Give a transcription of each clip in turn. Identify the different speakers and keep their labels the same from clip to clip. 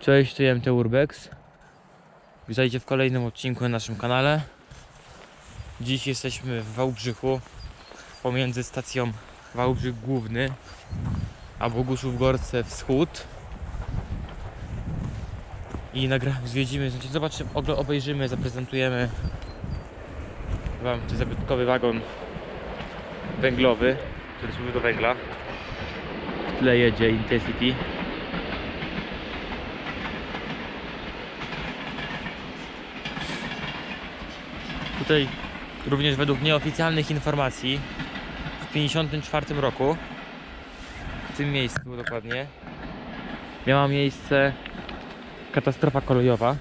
Speaker 1: Cześć, to MT Urbex. Witajcie w kolejnym odcinku na naszym kanale. Dziś jesteśmy w Wałbrzychu, pomiędzy stacją Wałbrzych Główny a Boguszów Gorce Wschód. I nagra zwiedzimy, znaczy zobaczymy, obejrzymy, zaprezentujemy Wam ten zabytkowy wagon węglowy, który służy do węgla. W tle jedzie Intercity. Tutaj również według nieoficjalnych informacji w 1954 roku w tym miejscu dokładnie miała miejsce katastrofa kolejowa,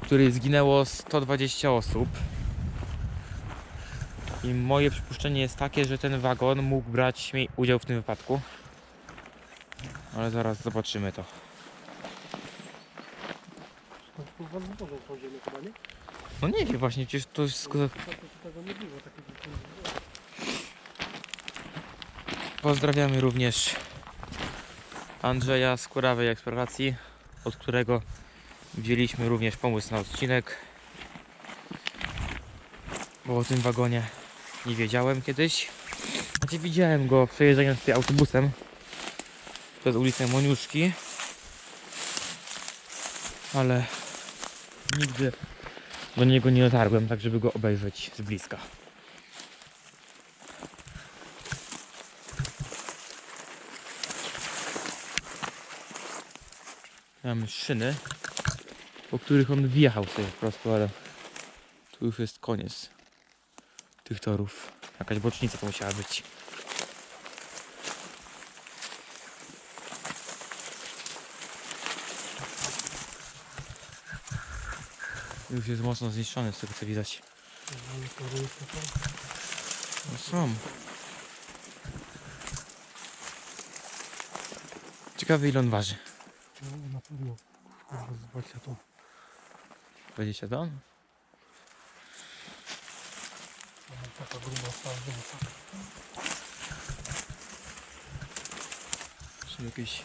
Speaker 1: w której zginęło 120 osób. I moje przypuszczenie jest takie, że ten wagon mógł brać udział w tym wypadku. Ale zaraz zobaczymy to. No nie wiem właśnie, przecież to jest... Pozdrawiamy również Andrzeja z Kurawej Eksploracji, od którego wzięliśmy również pomysł na odcinek. Bo o tym wagonie nie wiedziałem kiedyś. Znaczy widziałem go przejeżdżając tutaj autobusem przez ulicę Moniuszki. Ale nigdy do niego nie dotarłem, tak żeby go obejrzeć z bliska. Mamy szyny, po których on wjechał sobie po prostu, ale tu już jest koniec tych torów. Jakaś bocznica to musiała być. Już jest mocno zniszczony z tego co widać. No są. Ciekawy ile on waży.
Speaker 2: No na pewno. Kurwa, zobaczcie to.
Speaker 1: 20 ton?
Speaker 2: Taka gruba sardynica.
Speaker 1: Są jakieś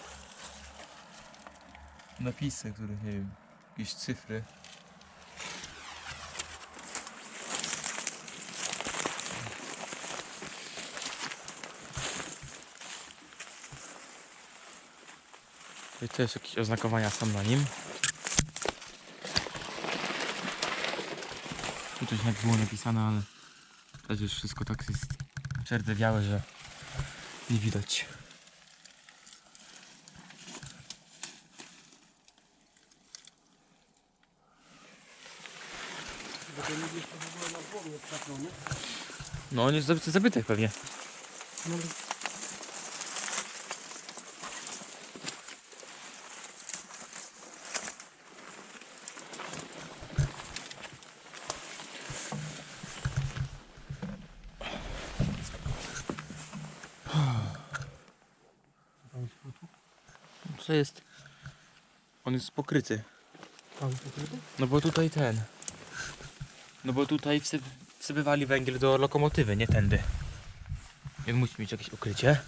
Speaker 1: napisy, których nie wiem, jakieś cyfry. To jest jakieś oznakowania są na nim. Tu coś jak było napisane, ale też już wszystko tak jest czerdewiałe, że nie widać. No on jest zabytek pewnie.
Speaker 2: No
Speaker 1: Co jest? On jest pokryty.
Speaker 2: Tam pokryty?
Speaker 1: No bo tutaj ten. No bo tutaj wsyp, wsypywali węgiel do lokomotywy, nie tędy. Więc musi mieć jakieś ukrycie.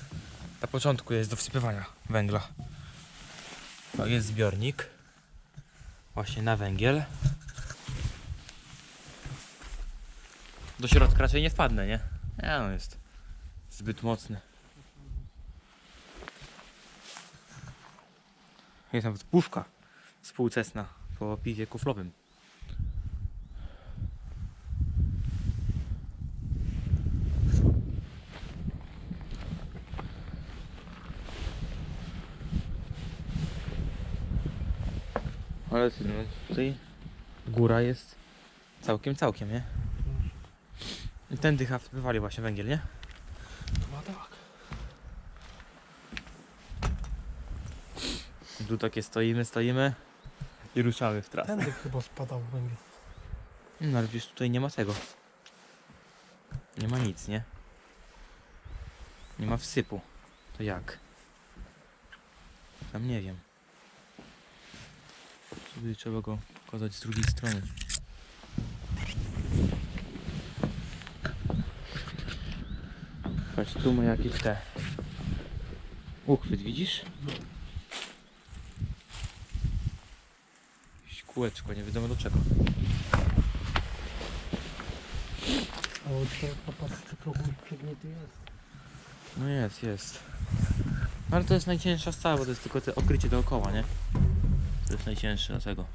Speaker 1: Na początku jest do wsypywania węgla. No jest zbiornik. Właśnie na węgiel. Do środka raczej nie wpadnę, nie? Nie no jest zbyt mocny. Jest nawet puszka współczesna po piwie kuflowym. Ale ty, no tutaj góra jest całkiem, całkiem, nie? I ten dycha wpływali właśnie węgiel, nie?
Speaker 2: Chyba tak.
Speaker 1: Tu takie stoimy, stoimy i ruszamy w trasę.
Speaker 2: Tędy chyba spadał węgiel.
Speaker 1: No ale wiesz, tutaj nie ma tego. Nie ma nic, nie? Nie ma wsypu. To jak? Tam nie wiem. Sobie trzeba go pokazać z drugiej strony. Patrz, tu ma jakieś te... Uchwyt, widzisz? Kółeczko, nie wiadomo do czego.
Speaker 2: A tego popatrz, czy trochę przegnięty jest.
Speaker 1: No jest, jest. Ale to jest najcięższa stała, bo to jest tylko te okrycie dookoła, nie? To jest najcięższe dlatego.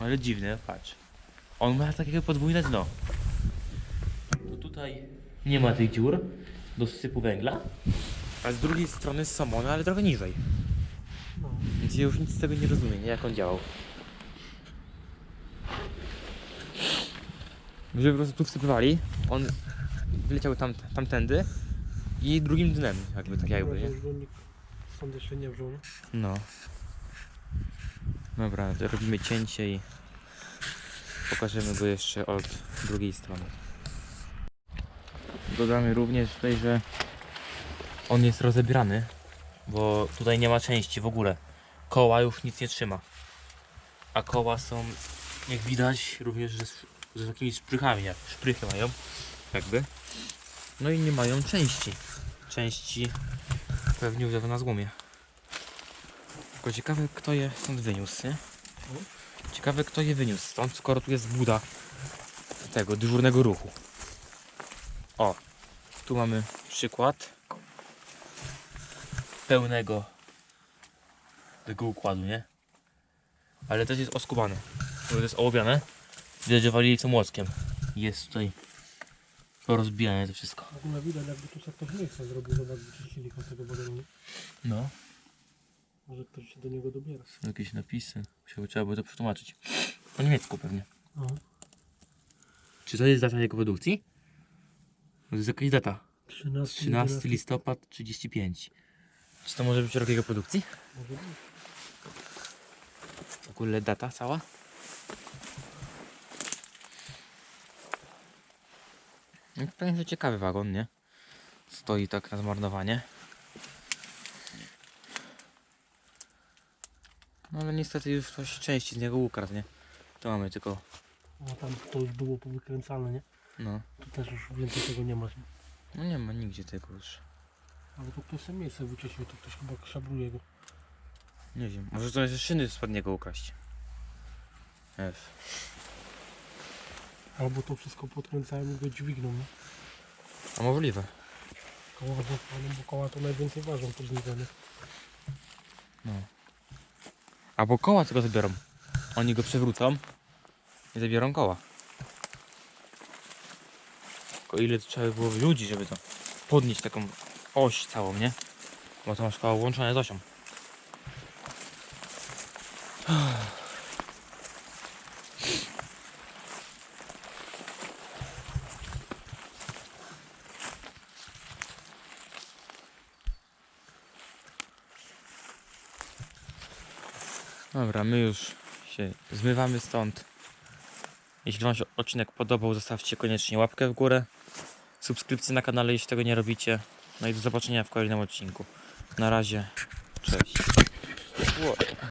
Speaker 1: Ale dziwne, patrz. On ma takiego podwójne dno. To tutaj nie ma tych dziur do sypu węgla, a z drugiej strony są one, ale trochę niżej. Więc ja już nic z tego nie rozumiem, nie? jak on działał. Że po prostu tu wsypywali, on wleciał tam, tamtędy i drugim dnem, jakby tak jakby, nie?
Speaker 2: Stąd jeszcze nie nie?
Speaker 1: No. Dobra, robimy cięcie i pokażemy go jeszcze od drugiej strony. Dodamy również tutaj, że on jest rozebrany, bo tutaj nie ma części w ogóle. Koła już nic nie trzyma. A koła są, jak widać, również ze, ze takimi szprychami, jak szprychy mają, jakby. No i nie mają części. Części pewnie już na złomie. Tylko ciekawe kto je stąd wyniósł, nie? Ciekawe kto je wyniósł stąd, skoro tu jest buda tego dyżurnego ruchu. O, tu mamy przykład pełnego tego układu, nie? Ale też jest oskubane. To jest ołowiane. Widać, że walili co młockiem. Jest tutaj porozbijane to wszystko.
Speaker 2: W ogóle widać jakby tu sobie ktoś miejsce zrobił, zobacz, wyczyścili koło tego balonu.
Speaker 1: No.
Speaker 2: Może ktoś się do niego dobiera.
Speaker 1: Są jakieś napisy. Musiałby, trzeba by to przetłumaczyć. Po niemiecku pewnie.
Speaker 2: No.
Speaker 1: Czy to jest data jego produkcji? To jest jakaś data.
Speaker 2: 13,
Speaker 1: 13
Speaker 2: 11.
Speaker 1: listopad 35. Czy to może być rok jego produkcji?
Speaker 2: Może być.
Speaker 1: W ogóle data cała? No to jest ciekawy wagon, nie? Stoi tak na zmarnowanie. No ale niestety już coś części z niego ukradł, nie? To mamy tylko,
Speaker 2: O, tam to już było powykręcane, nie?
Speaker 1: no.
Speaker 2: Tu też już więcej tego nie ma.
Speaker 1: No nie ma nigdzie tego już.
Speaker 2: Ale tu ktoś sobie miejsce wyczyścił, to ktoś chyba szabruje go.
Speaker 1: Nie wiem, może to jest szyny spod niego ukraść. F.
Speaker 2: Albo to wszystko podkręcałem i go dźwigną, nie?
Speaker 1: A możliwe.
Speaker 2: Koła zapalą, bo koła to najwięcej ważą pod żniwo, nie?
Speaker 1: No. Albo koła tylko zabiorą. Oni go przewrócą i zabiorą koła. Tylko ile trzeba by było ludzi, żeby to podnieść taką oś całą, nie? Bo to masz koło łączone z osią. Dobra, my już się zmywamy stąd. Jeśli Wam się odcinek podobał, zostawcie koniecznie łapkę w górę. Subskrypcję na kanale, jeśli tego nie robicie. No i do zobaczenia w kolejnym odcinku. Na razie, cześć.